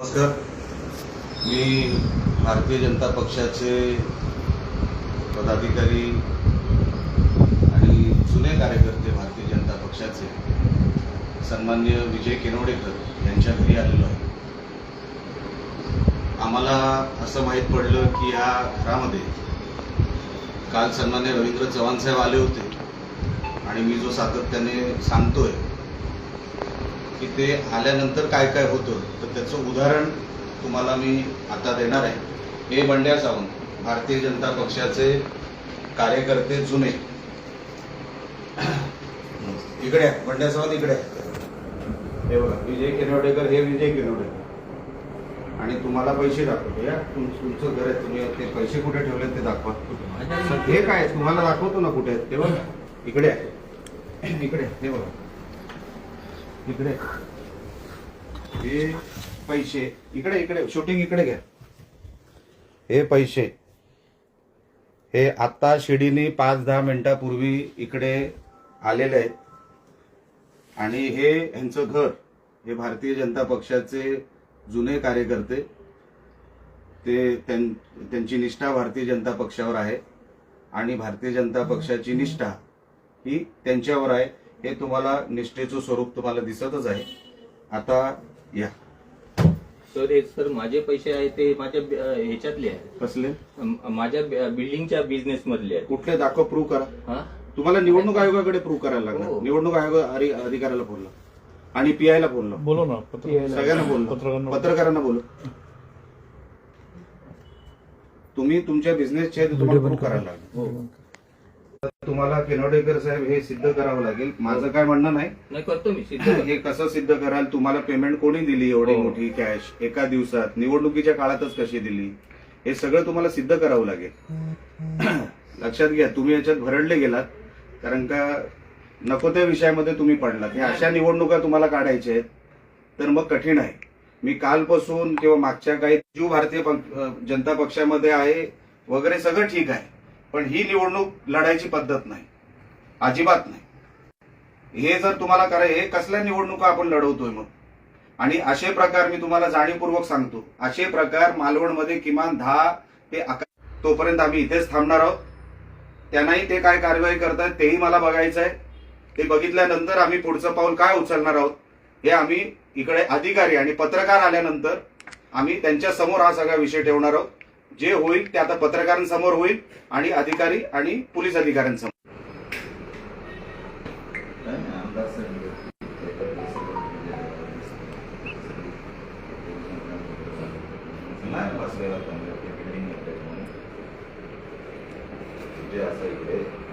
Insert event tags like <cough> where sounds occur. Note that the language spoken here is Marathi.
नमस्कार. मी भारतीय जनता पक्षाचे पदाधिकारी आणि जुने कार्यकर्ते भारतीय जनता पक्षाचे सन्मान्य विजय केनवडेकर यांच्या घरी आलेलो आहे. आम्हाला असं माहीत पडलं की या घरामध्ये काल सन्मान्य रवींद्र चव्हाण साहेब आले होते आणि मी जो सातत्याने सांगतोय की ते आल्यानंतर काय काय होतं तर त्याचं उदाहरण तुम्हाला मी आता देणार आहे. हे बंड्या सावंत भारतीय जनता पक्षाचे कार्यकर्ते जुने. इकडे आहे, बंड्या सावंत इकडे आहे. हे बघा विजय किनवडेकर हे विजय किनवडेकर आणि तुम्हाला पैसे दाखवतो या. तुम- तुमचं घर आहे तुम्ही ते पैसे कुठे ठेवले ते दाखवा. हे काय तुम्हाला दाखवतो ना कुठे आहेत ते बघा. इकडे आहे. इकडे हे बघा. इकडे. हे पैसे. इकडे इकडे. शूटिंग इकडे घ्या. हे पैसे. हे आत्ता शिडीने पाच दहा मिनिटापूर्वी इकडे आलेले आहेत. आणि हे यांचं घर. हे भारतीय जनता पक्षाचे जुने कार्यकर्ते. ते त्यांची निष्ठा भारतीय जनता पक्षावर आहे. आणि भारतीय जनता पक्षाची निष्ठा ही त्यांच्यावर आहे. हे तुम्हाला निष्ठेचं स्वरूप तुम्हाला दिसतच आहे. आता या. सर हे सर माझे पैसे आहेत ते माझ्या ह्याच्यातले आहेत. कसले? माझ्या बिल्डिंगच्या बिझनेस मधले आहेत. कुठले? दाखव प्रूव्ह करा. हा? तुम्हाला निवडणूक आयोगाकडे प्रूव्ह करायला लागणार. हो. निवडणूक आयोग अधि- अधिकाऱ्याला बोलला आणि पीआयला बोललो बोलो ना पत्र सगळ्यांना बोललो पत्रकारांना बोलू. तुम्ही तुमच्या बिझनेसचे तुम्हाला प्रूव्ह करायला लागेल तुम्हाला केनवडेकर साहेब हे सिद्ध करावं लागेल. माझं काय म्हणणं नाही. नाही करतो मी सिद्ध हे कसं सिद्ध कराल? तुम्हाला पेमेंट कोणी दिली एवढी हो. मोठी कॅश एका दिवसात? निवडणुकीच्या काळातच कशी दिली? हे सगळं तुम्हाला सिद्ध करावं लागेल. <clears throat> लक्षात घ्या तुम्ही याच्यात भरडले गेलात. कारण का नको त्या विषयामध्ये तुम्ही पडलात. हे अशा निवडणुका तुम्हाला काढायच्या आहेत. तर मग कठीण आहे. मी कालपासून किंवा मागच्या काही जीव भारतीय अं, जनता पक्षामध्ये आहे. वगैरे सगळं ठीक आहे. पण ही निवडणूक लढायची पद्धत नाही. अजिबात नाही. हे जर तुम्हाला कराय हे कसल्या निवडणुका आपण लढवतोय मग? आणि असे प्रकार मी तुम्हाला जाणीवपूर्वक सांगतो. असे प्रकार मालवणमध्ये किमान दहा ते अकरा तोपर्यंत आम्ही इथेच थांबणार आहोत. त्यांनाही ते काय कारवाई करतात तेही मला बघायचं आहे. ते बघितल्यानंतर आम्ही पुढचं पाऊल काय उचलणार आहोत हे आम्ही इकडे अधिकारी आणि पत्रकार आल्यानंतर आम्ही त्यांच्यासमोर हा सगळा विषय ठेवणार आहोत. जे होईल ते आता पत्रकारांसमोर होईल आणि अधिकारी आणि पोलीस अधिकाऱ्यांसमोर. जे असं इकडे.